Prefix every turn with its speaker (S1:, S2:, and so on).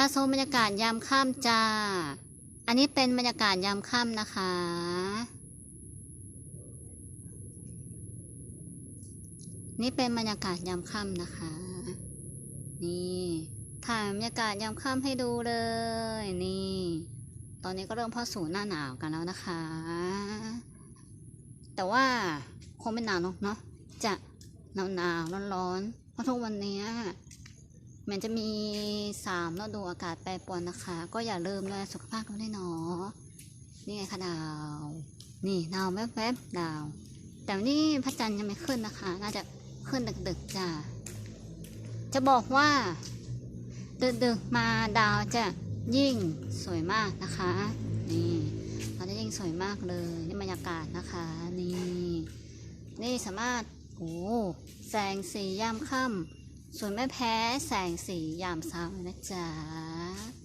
S1: าชมบรรยากาศยามค่ำจ้า อันนี้เป็นบรรยากาศยามค่ำนะคะ นี่เป็นบรรยากาศยามค่ำนะคะ นี่ถ่ายบรรยากาศยามค่ำให้ดูเลย นี่ ตอนนี้ก็เริ่มเข้าสู่หน้าหนาวกันแล้วนะคะ แต่ว่าคงไม่หนาวเนาะ จะหนาวหนาวร้อนร้อนๆเพราะทุกวันนี้ เนี้ยมันจะมีสามฤดูอากาศแปรปรวนนะคะ ก็อย่าลืมดูแลสุขภาพกันด้วยเนาะนี่ไงคะดาว นี่ดาวแวบๆดาว แต่วันนี่พระจันทร์ยังไม่ขึ้นนะคะ น่าจะขึ้นดึกๆจ้ะจะบอกว่าดึกๆมาดาวจะยิ่งสวยมากนะคะ นี่เราจะยิ่งสวยมากเลยนี่บรรยากาศนะคะนี่นี่สามารถโอ้แสงสียามค่ำ สวยไม่แพ้แสงสียามเช้านะจ๊ะ